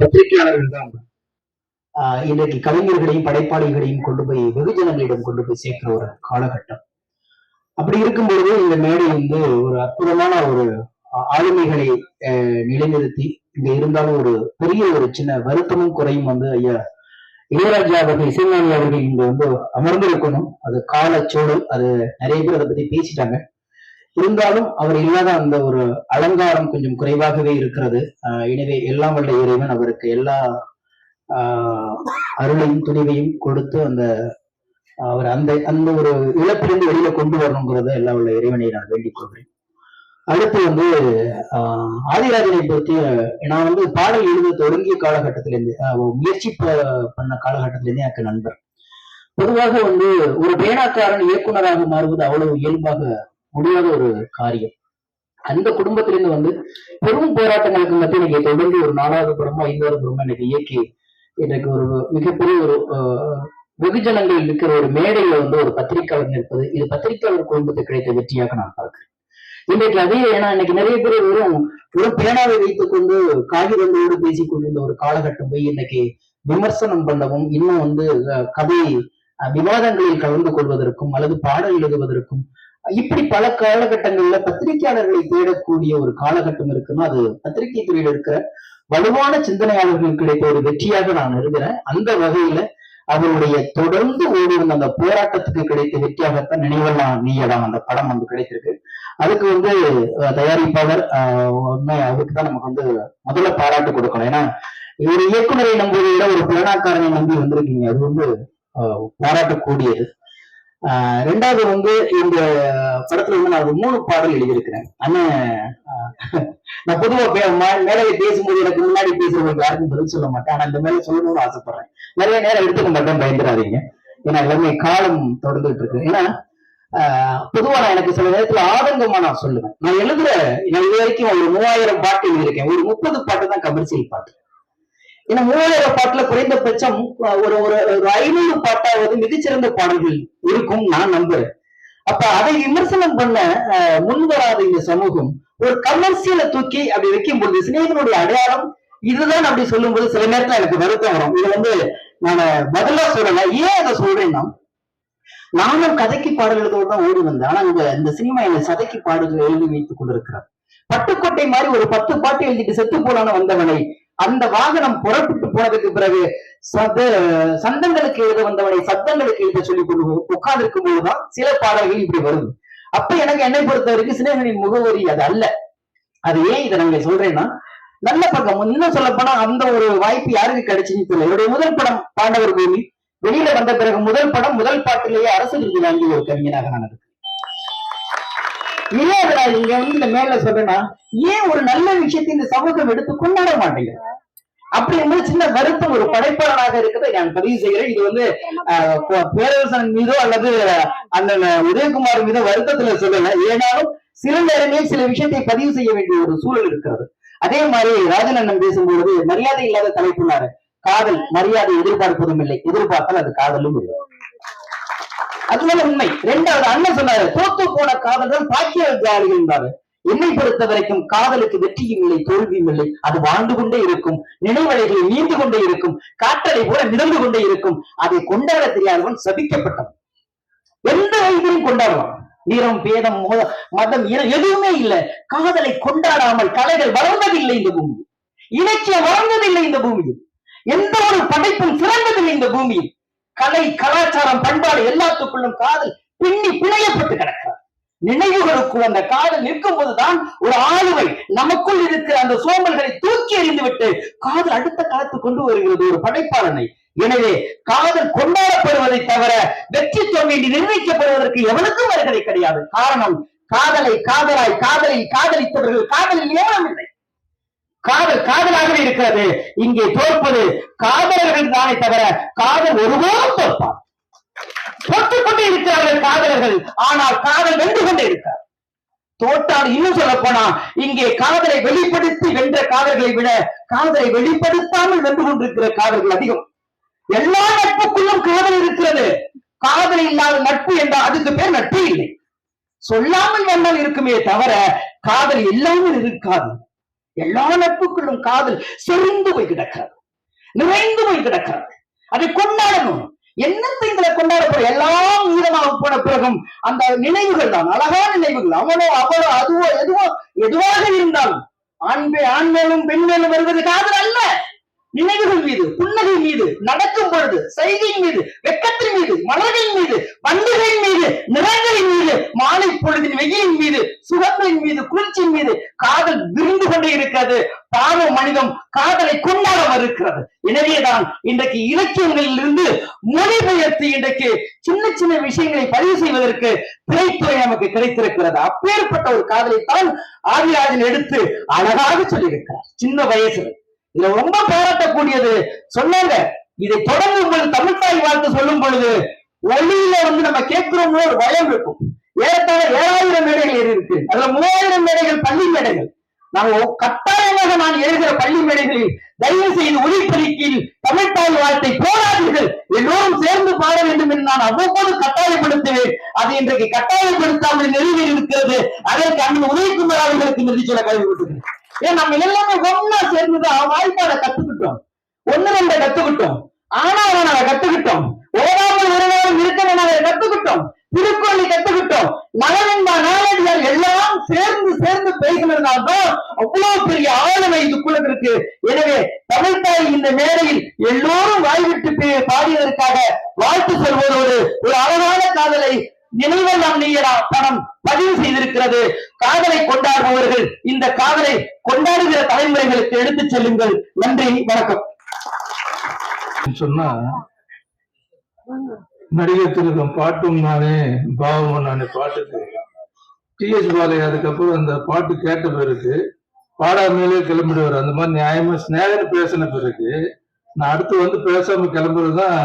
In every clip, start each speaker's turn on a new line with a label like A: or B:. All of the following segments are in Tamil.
A: பத்திரிகையாளர்கள் தான். இன்றைக்கு கலைஞர்களையும் படைப்பாளிகளையும் கொண்டு போய் வெகுஜனங்களிடம் கொண்டு போய் சேர்க்கிற ஒரு காலகட்டம். அப்படி இருக்கும்பொழுது இந்த மேடை வந்து ஒரு அற்புதமான ஒரு ஆளுமைகளை நிலைநிறுத்தி இங்க இருந்தாலும் ஒரு பெரிய ஒரு சின்ன வருத்தமும் குறையும் வந்து ஐயா இளையராஜா அவர்கள் இசைஞானி அவர்கள் இங்க வந்து அமர்ந்திருக்கணும். அது காலச்சூழல் அது நிறைய பேர் அதை பத்தி பேசிட்டாங்க. இருந்தாலும் அவர் இல்லாத அந்த ஒரு அலங்காரம் கொஞ்சம் குறைவாகவே இருக்கிறது. எனவே எல்லாம் வல்ல இறைவன் அவருக்கு எல்லா அருளையும் துணிவையும் கொடுத்து அந்த அவர் அந்த அந்த ஒரு இழப்பிலிருந்து வெளியில கொண்டு வரணுங்கிறத எல்லா உள்ள இறைவனை நான் வேண்டிக் கொள்கிறேன். அடுத்து வந்து ஆஹ் ஆதிராஜனை பற்றி நான் வந்து பாடல் எழுத தொடங்கிய காலகட்டத்திலேருந்து முயற்சி பண்ண காலகட்டத்திலேருந்தே எனக்கு நண்பர். பொதுவாக வந்து ஒரு பேனாக்காரன் இயக்குனராக மாறுவது அவ்வளவு இயல்பாக முடியாத ஒரு காரியம். அந்த குடும்பத்திலிருந்து வந்து பெரும் போராட்டங்களுக்கு மத்தியில் இன்னைக்கு தொடர்ந்து ஒரு நாலாவது புறமோ ஐந்தாவது புறமோ எனக்கு இயக்கி எனக்கு ஒரு மிகப்பெரிய ஒரு வெகுஜனங்கள் இருக்கிற ஒரு மேடையில வந்து ஒரு பத்திரிகையாளர் நிற்பது இது பத்திரிக்கையாளர் குடும்பத்துக்கு கிடைத்த வெற்றியாக நான் பார்க்கிறேன். இன்றைக்கு அதே ஏன்னா இன்னைக்கு நிறைய பேர் வெறும் வெறும் பேனாவை வைத்துக் கொண்டு காகிதங்களோடு பேசிக் கொண்டிருந்த ஒரு காலகட்டம் போய் இன்னைக்கு விமர்சனம் பண்ணவும் இன்னும் வந்து கதை அஹ், விவாதங்களில் கலந்து கொள்வதற்கும் அல்லது பாடல் எழுதுவதற்கும் இப்படி பல காலகட்டங்கள்ல பத்திரிகையாளர்களை தேடக்கூடிய ஒரு காலகட்டம் இருக்குன்னா அது பத்திரிகை துறையில் இருக்கிற வலுவான சிந்தனையாளர்களுக்கு கிடைத்த ஒரு வெற்றியாக நான் இருக்கிறேன் அந்த வகையில அவருடைய தொடர்ந்து ஓடிருந்த அந்த போராட்டத்துக்கு கிடைத்த வெற்றியாகத்தான் நினைவெல்லாம் நீயலாம் அந்த படம் வந்து கிடைத்திருக்கு. அதுக்கு வந்து தயாரிப்பாளர் உண்மை அவருக்கு தான் நமக்கு வந்து முதல்ல பாராட்டு கொடுக்கணும். ஏன்னா ஒரு இயக்குநரை நம்புவதை விட ஒரு பிரணாக்காரனை நம்பி வந்திருக்கீங்க. அது வந்து பாராட்டக்கூடியது. ரெண்டாவது வந்து இந்த படத்துல வந்து நான் ஒரு மூணு பாடல் எழுதியிருக்கிறேன். அண்ணன் நான் பொதுவா பே- பேசும்போது எனக்கு முன்னாடி பேசுறவங்களுக்கு யாருக்கும் பதில் சொல்ல மாட்டேன். ஆனா இந்த மேல சொல்லணும்னு ஆசைப்படுறேன். நிறைய நேரம் எடுத்துக்க மாட்டேன் பயந்துடாதீங்க. ஏன்னா எல்லாமே காலம் தொடர்ந்துட்டு இருக்கு. ஏன்னா ஆஹ் பொதுவா நான் எனக்கு சில நேரத்துல ஆதங்கமா நான் சொல்லுவேன். நான் எழுதுற நான் இது வரைக்கும் ஒரு மூவாயிரம் பாட்டு எழுதியிருக்கேன். ஒரு முப்பது பாட்டு தான் கமர்சியல் பாட்டு. ஏன்னா மூவாயிரம் பாட்டுல குறைந்தபட்சம் ஒரு ஒரு ஐநூறு பாட்டாவது மிகச்சிறந்த பாடல்கள் இருக்கும் நான் நம்புறேன். அப்ப அதை விமர்சனம் பண்ண முன்வராத இந்த சமூகம் ஒரு கமர்சியலை தூக்கி அப்படி வைக்கும் பொழுது சிநேகனுடைய அடையாளம் இதுதான் அப்படி சொல்லும் போது சில நேரத்துல எனக்கு வருத்தம் வரும். இது வந்து நான் பதிலா சொல்லல ஏன் அதை சொல்றேன்னா நானும் கதைக்கு பாடல்களோடு தான் ஓடி வந்தேன். ஆனா இந்த இந்த சினிமா என்னை சதைக்கு பாடல்கள் எழுதி வைத்துக் கொண்டிருக்கிறார். பட்டுக்கோட்டை மாதிரி ஒரு பத்து பாட்டு எழுதிட்டு செத்து போலான்னு வந்தவனை அந்த வாகனம் புறப்பட்டு போனதுக்கு பிறகு சத சந்தங்களுக்கு எழுத வந்தவனை சத்தங்களுக்கு எழுத சொல்லி கொண்டு உட்கார்ந்திருக்கும் போதுதான் சில பாடல்கள் இப்படி வருது. அப்ப எனக்கு என்னை பொறுத்த வரைக்கும் சிநேகனின் முகவரி அது அல்ல. அது ஏன் இதை நாங்க சொல்றேன்னா நல்ல பக்கம் இன்னும் சொல்ல போனா அந்த ஒரு வாய்ப்பு யாருக்கு கிடைச்சுன்னு தெரியல. என்னுடைய முதல் படம் பாண்டவர் பூமி வெளியில வந்த பிறகு முதல் படம் முதல் பாட்டிலேயே அரசு விருது வாங்கி ஒரு கவிஞனாக நான் இருக்கேன். ஏன் இங்க வந்து இந்த மேல சொல்றேன்னா ஏன் ஒரு நல்ல விஷயத்தை இந்த சமூகம் எடுத்து கொண்டாட மாட்டேங்குது? அப்படி என்பது சின்ன வருத்தம் ஒரு படைப்பாளராக இருக்கிறத நான் பதிவு செய்கிறேன். இது வந்து பேரரசன் மீதோ அல்லது அந்த உதயகுமார் மீதோ வருத்தத்துல சொல்லல. ஏனாலும் சில நேரங்களில் சில விஷயத்தை பதிவு செய்ய வேண்டிய ஒரு சூழல் இருக்கிறது. அதே மாதிரி ராஜன் அண்ணன் பேசும்பொழுது மரியாதை இல்லாத தலைப்புள்ளாரு. காதல் மரியாதை எதிர்பார்ப்பதும் இல்லை. எதிர்பார்த்தால் அது காதலும் இல்லை. அதுவே உண்மை. ரெண்டாவது அண்ணன் சொன்னாரு தோத்து போன காதல் தான் பாக்கியஜாலிகள் என்றாரு. என்னை பொறுத்த வரைக்கும் காதலுக்கு வெற்றியும் இல்லை தோல்வியும் இல்லை. அது வாழ்ந்து கொண்டே இருக்கும் நினைவலைகளில் நீந்து கொண்டே இருக்கும் காற்றலை போல மிதந்து கொண்டே இருக்கும். அதை கொண்டாட தெரியாதவன் சபிக்கப்பட்டவன். எந்த வயதிலும் கொண்டாடலாம் வீரம் பேதம் மோத- மதம் இனம் எதுவுமே இல்லை. காதலை கொண்டாடாமல் கலைகள் வளர்ந்ததில்லை இந்த பூமியில். இலக்கியம் வளர்ந்ததில்லை இந்த பூமியில். எந்த ஒரு படைப்பும் சிறந்ததில்லை இந்த பூமியில். கலை கலாச்சாரம் பண்பாடு எல்லாத்துக்குள்ளும் காதல் பின்னி பிணையப்பட்டு கிடக்கிறார் நினைவுகளுக்குள் அந்த காதல் நிற்கும் போதுதான் ஒரு ஆளுமை நமக்குள் இருக்கிற அந்த சோம்பல்களை தூக்கி எறிந்துவிட்டு காதல் அடுத்த காலத்து கொண்டு வருகிறது ஒரு படைப்பாளனை. எனவே காதல் கொண்டாடப்படுவதை தவிர வெற்றி தோல்வி நிர்ணயிக்கப்படுவதற்கு எவனுக்கும் வருகிறது கிடையாது. காரணம் காதலை காதலாய் காதலில் காதலித்தவர்கள் காதலில் ஏவமில்லை காதல் காதலாகவே இருக்கிறது. இங்கே தோற்பது காதலர்கள் தானே தவிர காதல் ஒருபோதும் தோற்பார் தோற்றுக் கொண்டே இருக்கிறார்கள் காதலர்கள். ஆனால் காதல் வென்று கொண்டே இருக்கிறார். தோற்றால் இன்னும் சொல்ல போனா இங்கே காதலை வெளிப்படுத்தி வென்ற காதல்களை விட காதலை வெளிப்படுத்தாமல் வென்று கொண்டிருக்கிற காதல்கள் அதிகம். எல்லா நட்புக்குள்ளும் காதல் இருக்கிறது. காதல் இல்லாத நட்பு என்றால் அதுக்கு பேர் நட்பு இல்லை. சொல்லாமல் வந்தால் இருக்குமே தவிர காதல் இல்லாமல் இருக்காது. எல்லா நட்புக்குள்ளும் காதல் செறிந்து போய் கிடக்கிறது. நிறைந்து போய் கிடக்கிறது. அதை கொண்டாடணும். என்னத்தை இதுல கொண்டாட போற? எல்லாம் ஈரமாக போன பிறகும் அந்த நினைவுகள் தான். அழகான நினைவுகள். அவனோ அவளோ அதுவோ எதுவோ எதுவாக இருந்தாலும் ஆண் ஆண் மேலும் பெண் மேலும் வருவது காதல் அல்ல. நினைவுகள் மீது புன்னகை மீது நடக்கும் பொழுது செய்கையின் மீது வெக்கத்தின் மீது மலர்களின் மீது பண்டுகளின் மீது நிறங்களின் மீது மாலை பொழுதின் வெயிலின் மீது சுகங்களின் மீது குளிர்ச்சியின் மீது காதல் விரிந்து கொண்டே இருக்கிறது. பாவ மனிதம் காதலை கொண்டாட மறுக்கிறது எனவேதான் இன்றைக்கு இலக்கியங்களில் இருந்து மொழிபெயர்த்து இன்றைக்கு சின்ன சின்ன விஷயங்களை பதிவு செய்வதற்கு திரைத்துறை நமக்கு கிடைத்திருக்கிறது. அப்பேற்பட்ட ஒரு காதலைத்தான் ஆதிராஜன் எடுத்து அழகாக சொல்லியிருக்கிறார். சின்ன வயசுல. இதுல ரொம்ப பாராட்டக்கூடியது. சொன்னாங்க. இதை தொடங்கும் தமிழ் தாய் வாழ்த்து சொல்லும் பொழுது ஒளியில வந்து நம்ம கேட்கிறோம்னு ஒரு பயம் இருக்கும். ஏறத்தாழ ஏழாயிரம் மேடைகள் ஏறி இருக்கு. அதுல மூவாயிரம் மேடைகள் பள்ளி மேடைகள். நாங்கள் ஒ- கட்டாயமாக நான் எழுதுகிற பள்ளி மேடைகளில் தயவு செய்து ஒளிப்பெருக்கில் தமிழ்தாய் வாழ்த்தை போராடுங்கள். எல்லோரும் சேர்ந்து பாட வேண்டும் என்று நான் அவ்வப்போது கட்டாயப்படுத்துவேன். அது இன்றைக்கு கட்டாயப்படுத்தாமல் நிறைவேறி இருக்கிறது. அதற்கு அண்ணன் உதயகுமார் அவர்களுக்கு நிதி சொல்ல கல்வி ஏன் நம்ம எல்லாமே ஒன்னா சேர்ந்துதான் வாய்ப்பாட கத்துக்கிட்டோம். ஒண்ணு ரெண்ட கத்துக்கிட்டோம். ஆனா நாங்க கத்துக்கிட்டோம். ஓடாமல் இருந்தாலும் இருக்கணும் நாங்க கத்துக்கிட்டோம். திருக்குறளை கத்துக்கிட்டோம். நலனின்பா நாளடியார் எல்லாம் சேர்ந்து சேர்ந்து பேசினதுனால்தான் அவ்வளவு பெரிய ஆளுமை இதுக்குள்ள இருக்கு. எனவே தமிழ்தாய் இந்த மேடையில் எல்லோரும் வாய்விட்டு பாடியதற்காக வாழ்த்து செல்வதோடு ஒரு அழகான காதலை நினைவெல்லாம் நீயடா பணம் பதிவு செய்திருக்கிறது. காதலை கொண்டாடுபவர்கள் இந்த காதலை கொண்டாடுகிற தலைமுறைகளுக்கு எடுத்துச் செல்லுங்கள். நன்றி வணக்கம்.
B: சொன்னா நடிகர் திருக்கம் பாட்டும் நானே பாவமும் நானே பாட்டுக்கு டிஎஸ் பாலையா அதுக்கப்புறம் அந்த பாட்டு கேட்ட பிறகு பாடாமலே கிளம்பிடுவார். அந்த மாதிரி நியாயமா சிநேகர் பேசின பிறகு நான் அடுத்து வந்து பேசாம கிளம்புறதுதான்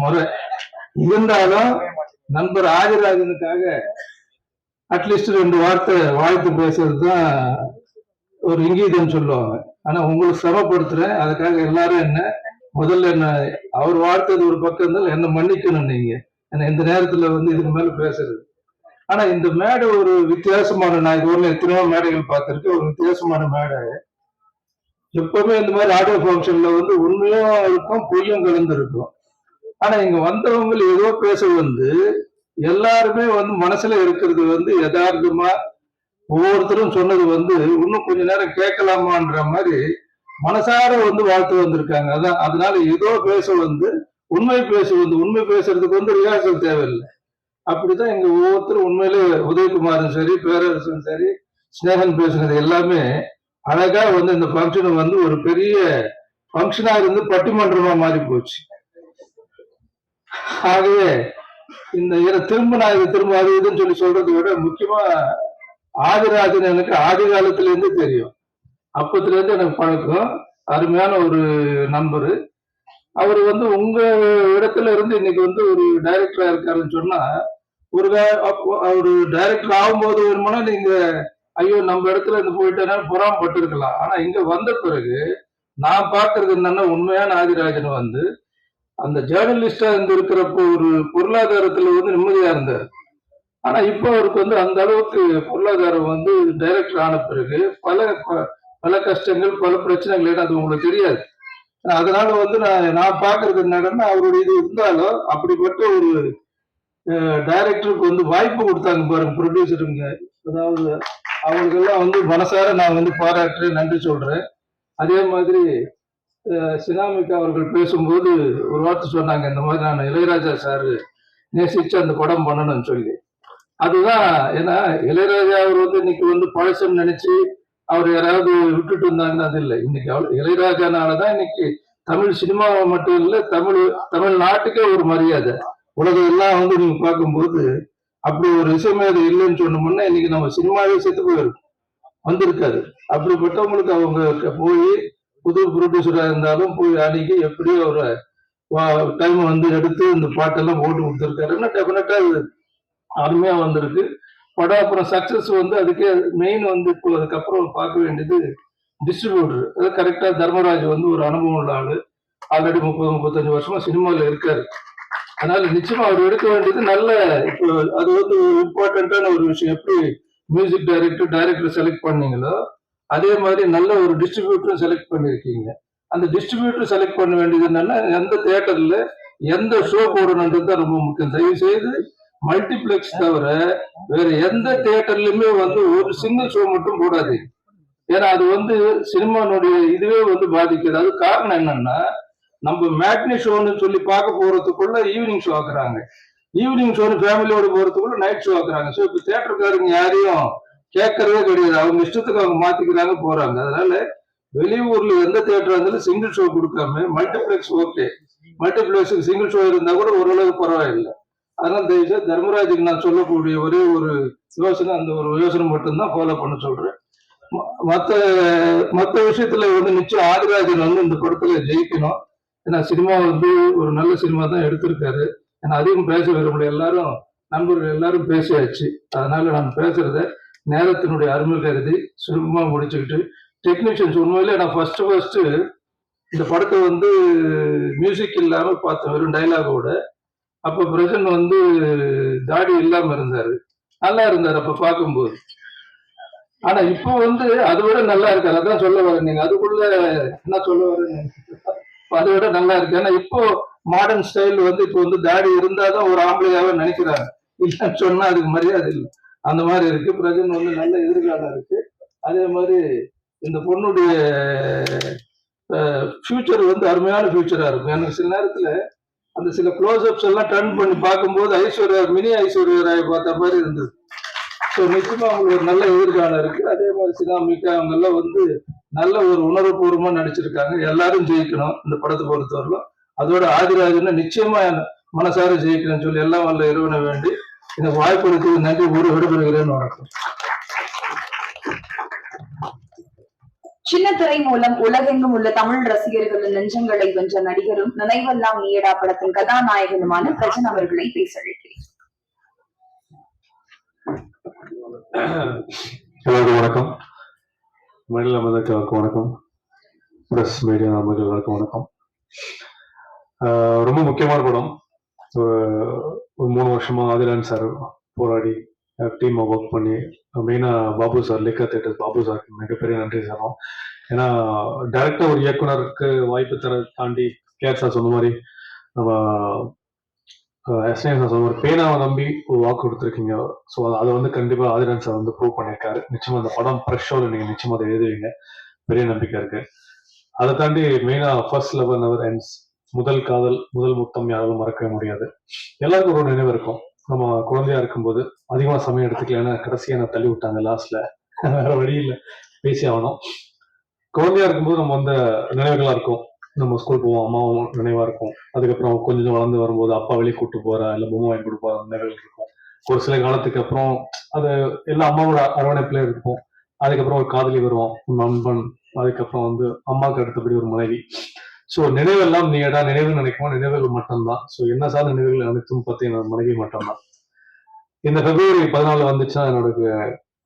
B: முறை. இருந்தாலும் நண்பர் ஆதிராஜனுக்காக அட்லீஸ்ட் ரெண்டு வார்த்தை வாழ்த்து பேசுறது தான் ஒரு இங்கீதம் சொல்லுவாங்க. ஆனா உங்களுக்கு சிரமப்படுத்துறேன். அதுக்காக எல்லாரும் என்ன முதல்ல என்ன அவர் வார்த்தது ஒரு பக்கம் இருந்தாலும் என்ன மன்னிக்கணும் நீங்க. ஏன்னா இந்த நேரத்துல வந்து இதுக்கு மேல பேசுறது. ஆனா இந்த மேடை ஒரு வித்தியாசமான நான் இது ஒண்ணு எத்தனையோ மேடைகள் பார்த்திருக்கேன். ஒரு வித்தியாசமான மேடை. எப்பவுமே இந்த மாதிரி ஆடியோ ஃபங்க்ஷன்ல வந்து உண்மையும் இருக்கும் பொய்யும் கலந்து இருக்கும் ஆனா இங்க வந்தவங்க ஏதோ பேச வந்து எல்லாருமே வந்து மனசுல இருக்கிறது வந்து யதார்த்தமா ஒவ்வொருத்தரும் சொன்னது வந்து இன்னும் கொஞ்ச நேரம் கேட்கலாமான்ற மாதிரி மனசார வந்து வாழ்த்து வந்திருக்காங்க. அதான் அதனால ஏதோ பேச வந்து உண்மை பேச வந்து உண்மை பேசுறதுக்கு வந்து ரிஹர்சல் தேவையில்லை. அப்படிதான் இங்க ஒவ்வொருத்தரும் உண்மையிலே உதயகுமாரும் சரி பேரரசும் சரி ஸ்னேகன் பேசுனது எல்லாமே அழகா வந்து இந்த ஃபங்க்ஷன் வந்து ஒரு பெரிய ஃபங்க்ஷனா இருந்து பட்டிமன்றமா மாறி போச்சு ஆகவே இந்த இதை திரும்ப நான் இதை திரும்ப அது இதுன்னு சொல்லி சொல்றதை விட முக்கியமா ஆதிராஜன் எனக்கு ஆதி காலத்துல இருந்து தெரியும். அப்பத்துல இருந்து எனக்கு பழக்கம். அருமையான ஒரு நண்பர். அவர் வந்து உங்க இடத்துல இருந்து இன்னைக்கு வந்து ஒரு டைரக்டரா இருக்காருன்னு சொன்னா ஒரு வே- அப்போ அவரு டைரக்டர் ஆகும்போது வேணுமானா நீங்க ஐயோ நம்ம இடத்துல இருந்து போயிட்டேன்னா புறாமப்பட்டு இருக்கலாம் ஆனா இங்க வந்த பிறகு நான் பாக்குறது என்னன்னா உண்மையான ஆதிராஜன் வந்து அந்த ஜேர்னலிஸ்டா இருந்து இருக்கிறப்போ ஒரு பொருளாதாரத்துல வந்து நிம்மதியா இருந்தார். ஆனா இப்போ அவருக்கு வந்து அந்த அளவுக்கு பொருளாதாரம் வந்து டைரக்டர் ஆன பிறகு பல ப- பல கஷ்டங்கள் பல பிரச்சனைகள் ஏன்னா அது உங்களுக்கு தெரியாது. அதனால வந்து நான் நான் பாக்குறது என்னன்னா அவருடைய இது இருந்தாலும் அப்படிப்பட்ட ஒரு டைரக்டருக்கு வந்து வாய்ப்பு கொடுத்தாங்க பாருங்க ப்ரொடியூசருங்க அதாவது அவங்களுக்கெல்லாம் வந்து மனசார நான் வந்து பாராட்டுறேன் நன்றி சொல்றேன். அதே மாதிரி அஹ், அவர்கள் பேசும்போது ஒரு வார்த்தை சொன்னாங்க இந்த மாதிரி நான் இளையராஜா சார் நேசிச்சு அந்த படம் பண்ணணும்னு சொல்லி. அதுதான் ஏன்னா இளையராஜா அவர் வந்து இன்னைக்கு வந்து பழசம் நினைச்சு அவர் யாராவது விட்டுட்டு இருந்தாங்கன்னா அது இல்லை. இன்னைக்கு அவர் இளையராஜானாலதான் இன்னைக்கு தமிழ் சினிமாவை மட்டும் இல்லை தமிழ் தமிழ்நாட்டுக்கே ஒரு மரியாதை. உலகம் எல்லாம் வந்து நீங்க பார்க்கும்போது அப்படி ஒரு இசைமேதை இல்லைன்னு சொன்னோம்னா இன்னைக்கு நம்ம சினிமாவே செத்து போயிருக்கும் வந்திருக்காது அப்படிப்பட்டவங்களுக்கு அவங்க போய் புது ப்ரொடியூசராக இருந்தாலும் போய் அன்னைக்கு எப்படியோ ஒரு டைம் வந்து எடுத்து இந்த பாட்டெல்லாம் போட்டு கொடுத்துருக்காருன்னா டெஃபினட்டாக அது அருமையாக வந்திருக்கு. படம் அப்புறம் சக்ஸஸ் வந்து அதுக்கே மெயின் வந்து இப்போ அதுக்கப்புறம் பார்க்க வேண்டியது டிஸ்ட்ரிபியூட்டர் அது கரெக்டாக தர்மராஜ் வந்து ஒரு அனுபவம் உள்ள ஆள். ஆல்ரெடி முப்பது முப்பத்தஞ்சு வருஷமா சினிமாவில் இருக்காரு. அதனால நிச்சயமா அவர் எடுக்க வேண்டியது நல்ல இப்போ அது வந்து இம்பார்ட்டண்ட்டான ஒரு விஷயம். எப்படி மியூசிக் டைரக்டர் டைரக்டர் செலக்ட் பண்ணீங்களோ அதே மாதிரி நல்ல ஒரு டிஸ்ட்ரிபியூட்டரும் செலக்ட் பண்ணியிருக்கீங்க அந்த டிஸ்ட்ரிபியூட்டர் செலக்ட் பண்ண வேண்டியது என்னன்னா எந்த தியேட்டர்ல எந்த ஷோ போடணுன்றது தான் ரொம்ப முக்கியம். தயவு செய்து மல்டிப்ளெக்ஸ் தவிர வேற எந்த தியேட்டர்லயுமே வந்து ஒரு சிங்கிள் ஷோ மட்டும் போடாது ஏன்னா அது வந்து சினிமானுடைய இதுவே வந்து பாதிக்குது. அது காரணம் என்னன்னா நம்ம மேட்னி ஷோன்னு சொல்லி பார்க்க போறதுக்குள்ள ஈவினிங் ஷோ ஆக்குறாங்க. ஈவினிங் ஷோன்னு ஃபேமிலியோட போறதுக்குள்ள நைட் ஷோ ஆக்குறாங்க. ஸோ இப்போ தியேட்டருக்காரங்க யாரையும் கேட்கறதே கிடையாது. அவங்க இஷ்டத்துக்கு அவங்க மாத்திக்கிறாங்க போறாங்க. அதனால வெளியூர்ல எந்த தேட்டரா இருந்தாலும் சிங்கிள் ஷோ கொடுக்காம மல்டிபிளெக்ஸ் ஓகே மல்டிபிளெக்ஸுக்கு சிங்கிள் ஷோ இருந்தா கூட ஓரளவு பரவாயில்லை. அதனால தயவுசெய்து தர்மராஜுக்கு நான் சொல்லக்கூடிய ஒரே ஒரு யோசனை அந்த ஒரு யோசனை மட்டும்தான் ஃபாலோ பண்ண சொல்றேன். ம- மற்ற விஷயத்துல வந்து நிச்சயம் ஆதிராஜன் வந்து இந்த படத்துல ஜெயிக்கணும். ஏன்னா சினிமா வந்து ஒரு நல்ல சினிமா தான் எடுத்திருக்காரு. ஏன்னா அதிகம் பேச விரும்பல. எல்லாரும் நண்பர்கள் எல்லாரும் பேசியாச்சு. அதனால நான் பேசுறத நேரத்தினுடைய அருமை கருதி சுருக்கமா முடிச்சுக்கிட்டு டெக்னீஷியன்ஸ் உண்மையிலே நான் ஃபர்ஸ்ட் ஃபர்ஸ்ட் இந்த படத்தை வந்து மியூசிக் இல்லாம பார்த்தேன் வெறும் டைலாகோட அப்ப பிரசன் வந்து தாடி இல்லாம இருந்தாரு. நல்லா இருந்தாரு அப்ப பார்க்கும்போது. ஆனா இப்போ வந்து அதை விட நல்லா இருக்காரு அதான் சொல்ல வரேன் நீங்க. அதுக்குள்ள என்ன சொல்ல வரேன் அதை விட நல்லா இருக்கு. ஏன்னா இப்போ மாடர்ன் ஸ்டைல் வந்து இப்போ வந்து தாடி இருந்தாதான் ஒரு ஆம்பளையாவே நினைக்கிறாங்க. இல்லைன்னு சொன்னா அதுக்கு மரியாதை இல்லை. அந்த மாதிரி இருக்கு. பிரஜன் வந்து நல்ல எதிர்காலம் இருக்கு. அதே மாதிரி இந்த பொண்ணுடைய ஃபியூச்சர் வந்து அருமையான ஃபியூச்சரா இருக்கும். எனக்கு சில நேரத்துல அந்த சில க்ளோஸ்அப்ஸ் எல்லாம் டர்ன் பண்ணி பார்க்கும்போது ஐஸ்வர்யா மினி ஐஸ்வர்யா ராய் பார்த்த மாதிரி இருந்தது. ஸோ நிச்சயமா அவங்களுக்கு ஒரு நல்ல எதிர்காலம் இருக்கு. அதே மாதிரி சினாமிக்கா அவங்க எல்லாம் வந்து நல்ல ஒரு உணர்வுபூர்வமா நடிச்சிருக்காங்க. எல்லாரும் ஜெயிக்கணும் இந்த படத்தை பொறுத்தவரையிலும். அதோட ஆதிராஜன் நிச்சயமா மனசார ஜெயிக்கணும்னு சொல்லி எல்லாம் வல்ல இறைவனை வேண்டி இந்த வாய்ப்பு நன்றி கூறி விடுபடுகிறேன் வணக்கம்.
C: சின்ன திரை மூலம் உலகெங்கும் உள்ள தமிழ் ரசிகர்களின் நெஞ்சங்களை வென்ற நடிகரும் நினைவெல்லாம் நீயடா படத்தின் கதாநாயகனுமான பிரஜன் அவர்களை பேசழைக்கிறேன்.
D: எல்லாருக்கும் வணக்கம். மண்டல மதர்களுக்கு வணக்கம். ப்ரெஸ் மீடியா நண்பர்களுக்கு வணக்கம். ஆஹ் ரொம்ப முக்கியமான படம். ஒரு மூணு வருஷமா ஆதிலான் சார் போராடி டீமை ஒர்க் பண்ணி மெயினாக Babu sir Lyca theatre Babu சாருக்கு மிகப்பெரிய நன்றி சொல்லணும் ஏன்னா டைரக்டா ஒரு இயக்குனருக்கு வாய்ப்பு தர தாண்டி கேர் சார் சொன்ன மாதிரி நம்ம எஸ்என் சார் சொன்ன மாதிரி பேனாவை நம்பி ஒரு வாக்கு கொடுத்துருக்கீங்க. ஸோ அதை வந்து கண்டிப்பா ஆதிரன் சார் வந்து ப்ரூவ் பண்ணியிருக்காரு. நிச்சயமா அந்த படம் ப்ரெஷ்ஷோட நீங்கள் நீங்க நிச்சயமா அதை எழுதுவீங்க. பெரிய நம்பிக்கை இருக்கு. அதை தாண்டி மெயினா ஃபர்ஸ்ட் லெவல் நவர் எண்ட்ஸ் முதல் காதல் முதல் முத்தம் யாராலும் மறக்கவே முடியாது. எல்லாருக்கும் ஒரு நினைவு இருக்கும். நம்ம குழந்தையா இருக்கும்போது அதிகமா சமயம் எடுத்துக்கலன்னா கடைசியா நான் தள்ளி விட்டாங்க லாஸ்ட்ல வேற வழி இல்லை. பேசி ஆகணும். குழந்தையா இருக்கும்போது நம்ம வந்து நினைவுகளா இருக்கும். நம்ம ஸ்கூல் போவோம் அம்மாவும் நினைவா இருக்கும். அதுக்கப்புறம் கொஞ்சம் வளர்ந்து வரும்போது அப்பா வெளியே கூட்டு போறா இல்ல பொம்மை வாங்கி கொடுப்பா நினைவுகள் இருக்கும். ஒரு சில காலத்துக்கு அப்புறம் அது எல்லா அம்மாவோட அரவணைப்புல இருக்கும் அதுக்கப்புறம் ஒரு காதலி வருவோம் நண்பன். அதுக்கப்புறம் வந்து அம்மாவுக்கு அடுத்தபடி ஒரு மனைவி. ஸோ நினைவெல்லாம் நீடா நினைவு நினைக்குமோ? நினைவுகள் மட்டும்தான். ஸோ என்ன சார் நினைவுகள் அனைத்தும் பார்த்தீங்கன்னா மனைவி மட்டும்தான். இந்த பிப்ரவரி பதினாலு வந்துச்சுன்னா என்னோட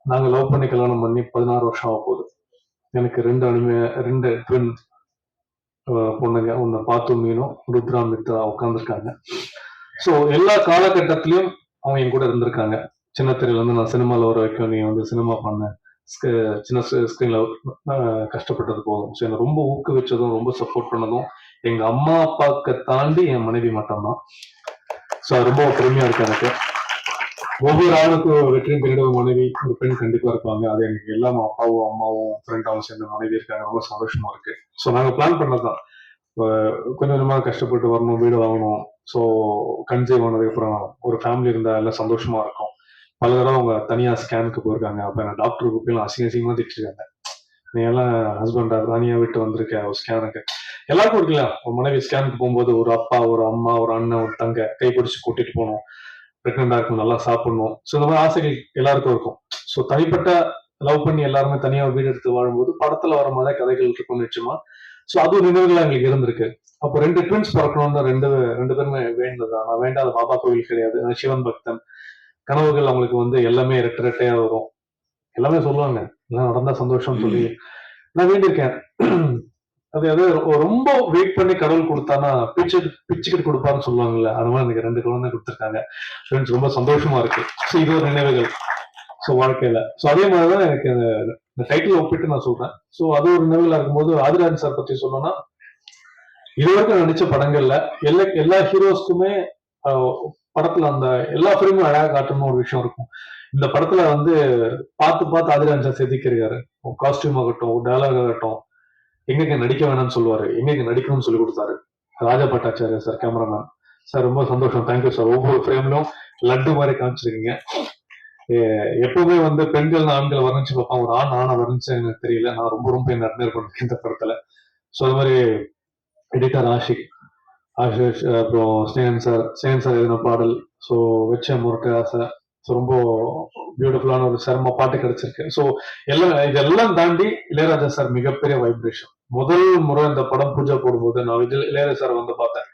D: நாங்க லவ் பண்ணி கல்யாணம் பண்ணி பதினாறு வருஷம் ஆக போகுது. எனக்கு ரெண்டு அனுமே ரெண்டு ட்வின் பொண்ணுங்க. ஒன்னு பாத்து மீனும் ருத்ரா மித்ரா உட்காந்துருக்காங்க ஸோ எல்லா காலகட்டத்திலயும் அவங்க என் கூட இருந்திருக்காங்க. சின்ன திரையில இருந்து நான் சினிமாவில் வர வைக்கும் நீ வந்து சினிமா பண்ண. சின்ன ஸ்க்ரீன்ல கஷ்டப்பட்டது போதும். ஸோ என்னை ரொம்ப ஊக்குவிச்சதும் ரொம்ப சப்போர்ட் பண்ணதும் எங்க அம்மா அப்பாவுக்கு தாண்டி என் மனைவி மட்டும்தான். ஸோ அது ரொம்ப பெருமையா இருக்கு எனக்கு. ஒவ்வொரு ஆணுக்கும் வெற்றியும் பின்னாடி ஒரு மனைவி ஒரு பெண் கண்டிப்பா இருப்பாங்க. அது எனக்கு எல்லாம் அப்பாவும் அம்மாவும் ஃப்ரெண்டாவும் சேர்ந்த மனைவி இருக்காங்க. ரொம்ப சந்தோஷமா இருக்கு. ஸோ நாங்க பிளான் பண்ணதான் கொஞ்சம் கொஞ்சமா கஷ்டப்பட்டு வரணும் வீடு வாங்கணும். ஸோ கன்சீவ் ஆனதுக்கு அப்புறம் ஒரு ஃபேமிலி இருந்தா எல்லாம் சந்தோஷமா இருக்கும். பல தடவை அவங்க தனியா ஸ்கேனுக்கு போயிருக்காங்க. அப்ப நான் டாக்டர் போய் அசிங்க அசிங்கமா திட்டிருக்காங்க. நீ எல்லாம் ஹஸ்பண்டா தனியா விட்டு வந்திருக்க? ஒரு ஸ்கேனுக்கு எல்லாருக்கும் இருக்குல்ல. ஒரு மனைவி ஸ்கேனுக்கு போகும்போது ஒரு அப்பா ஒரு அம்மா ஒரு அண்ணன் ஒரு தங்க கை பிடிச்சு கூட்டிட்டு போகணும். பிரெக்னெண்டா இருக்கும் நல்லா சாப்பிடணும். ஸோ இந்த மாதிரி ஆசைகள் எல்லாருக்கும் இருக்கும். ஸோ தனிப்பட்ட லவ் பண்ணி எல்லாருமே தனியா வீடு எடுத்து வாழும்போது படத்துல வர மாதிரி கதைகள் இருக்கும் நிச்சயமா. ஸோ அது நினைவுகள் எங்களுக்கு இருந்திருக்கு. அப்போ ரெண்டு ட்வின்ஸ் பிறக்கணும்னு ரெண்டு ரெண்டு பேருமே வேண்டது நான் வேண்டாத பாபா கோவில் கிடையாது. சிவன் பக்தன். கனவுகள் அவங்களுக்கு வந்து எல்லாமே ரெட்டு ரெட்டையா வரும். எல்லாமே சொல்லுவாங்க. எல்லாம் நடந்தா சந்தோஷம் சொல்லி. நான் வேண்டியிருக்கேன். அது அது ரொம்ப வெயிட் பண்ணி கடவுள் கொடுத்தானா பிச்சு பிச்சுக்கிட்டு கொடுப்பான்னு சொல்லுவாங்கல்ல. அது மாதிரி எனக்கு ரெண்டு குழந்தை கொடுத்துருக்காங்க. ஃப்ரெண்ட்ஸ் ரொம்ப சந்தோஷமா இருக்கு. ஸோ இது ஒரு நினைவுகள். ஸோ வாழ்க்கையில. ஸோ அதே மாதிரிதான் எனக்கு இந்த- டைட்டில் ஒப்பிட்டு நான் சொல்றேன். ஸோ அது ஒரு லெவலில் இருக்கும்போது ஆதிராஜ் சார் பத்தி சொல்லணும்னா இதுவரைக்கும் நடிச்ச படங்கள்ல எல்லா எல்லா ஹீரோஸ்க்குமே படத்துல அந்த எல்லா ஃபிலிமும் அழகா காட்டணும்னு ஒரு விஷயம் இருக்கும். இந்த படத்துல வந்து பார்த்து பார்த்து அதிரஞ்சா சார் செதுக்கிருக்காரு காஸ்டியூம் ஆகட்டும் டயலாக் ஆகட்டும் எங்கெங்க நடிக்க வேணாம்னு சொல்லுவாரு. எங்கெங்க நடிக்கணும்னு சொல்லி கொடுத்தாரு. Raja Bhattacharya sir cameraman sir ரொம்ப சந்தோஷம். தேங்க்யூ சார் ஒவ்வொரு ஃப்ரேம்லயும் லட்டு மாதிரி காமிச்சிருக்கீங்க. எப்பவுமே வந்து பெண்கள் ஆண்கள் வர்ணிச்சு பார்ப்பான் ஒரு ஆண் ஆணை வர்ணிச்சு எனக்கு தெரியல. நான் ரொம்ப ரொம்ப என்ன அட்மையர் பண்ணிருக்கேன் இந்த படத்துல. ஸோ அது மாதிரி எடிட்டர் ஆஷிக் ஆஷிஷ் அப்புறம் ஸ்னேன் சார் ஸ்னேகன் சார் எழுதின பாடல். ஸோ வெச்ச முரட்டு ஆசை. ஸோ ரொம்ப பியூட்டிஃபுல்லான ஒரு சிரம பாட்டு கிடைச்சிருக்கு. ஸோ எல்லாம் இதெல்லாம் தாண்டி இளையராஜா சார் மிகப்பெரிய வைப்ரேஷன் முதல் முறை இந்த படம் பூஜை போடும்போது நான் இளையராஜா சார் வந்து பார்த்தேன்.